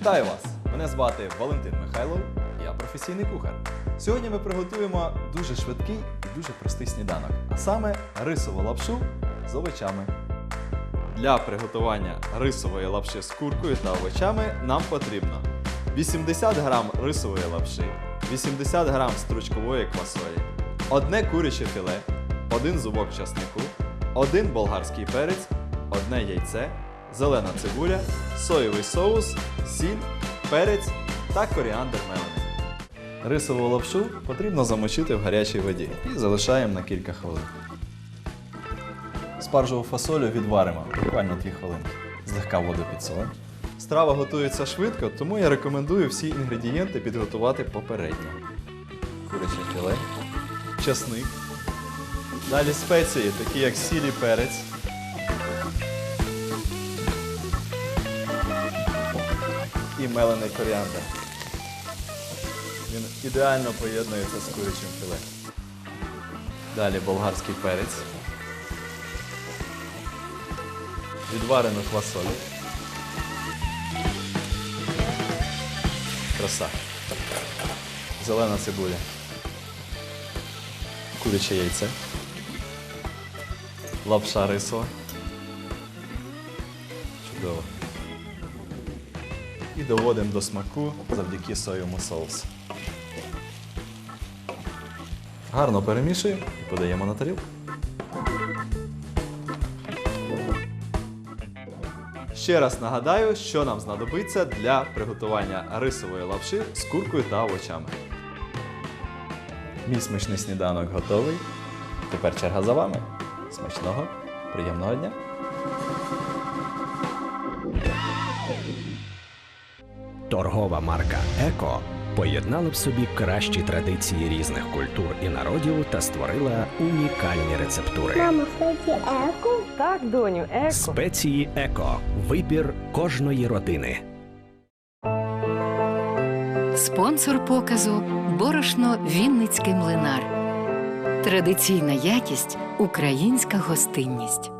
Вітаю вас! Мене звати Валентин Михайлов, я професійний кухар. Сьогодні ми приготуємо дуже швидкий і дуже простий сніданок, а саме рисову лапшу з овочами. Для приготування рисової лапши з куркою та овочами нам потрібно 80 г рисової лапши, 80 г стручкової квасолі, одне куряче філе, один зубок часнику, один болгарський перець, одне яйце, зелена цибуля, соєвий соус, сіль, перець та коріандр мелений. Рисову лапшу потрібно замочити в гарячій воді і залишаємо на кілька хвилин. Спаржеву фасолю відваримо буквально 2 хвилинки. Злегка воду підсолимо. Страва готується швидко, тому я рекомендую всі інгредієнти підготувати попередньо. Куряче філе, часник. Далі спеції, такі як сіль і перець. Мелений коріандр. Він ідеально поєднується з курячим філе. Далі болгарський перець. Відварену квасолю. Краса. Зелена цибуля. Куряче яйце. Лапша рисова. Чудово. І доводимо до смаку завдяки соєвому соусу. Гарно перемішуємо і подаємо на тарілку. Ще раз нагадаю, що нам знадобиться для приготування рисової лапши з куркою та овочами. Мій смачний сніданок готовий. Тепер черга за вами. Смачного, приємного дня! Торгова марка Еко поєднала в собі кращі традиції різних культур і народів та створила унікальні рецептури. Мама, кстати, еко. Так, доню, еко. Спеції Еко вибір кожної родини. Спонсор показу борошно Вінницький млинар. Традиційна якість, українська гостинність.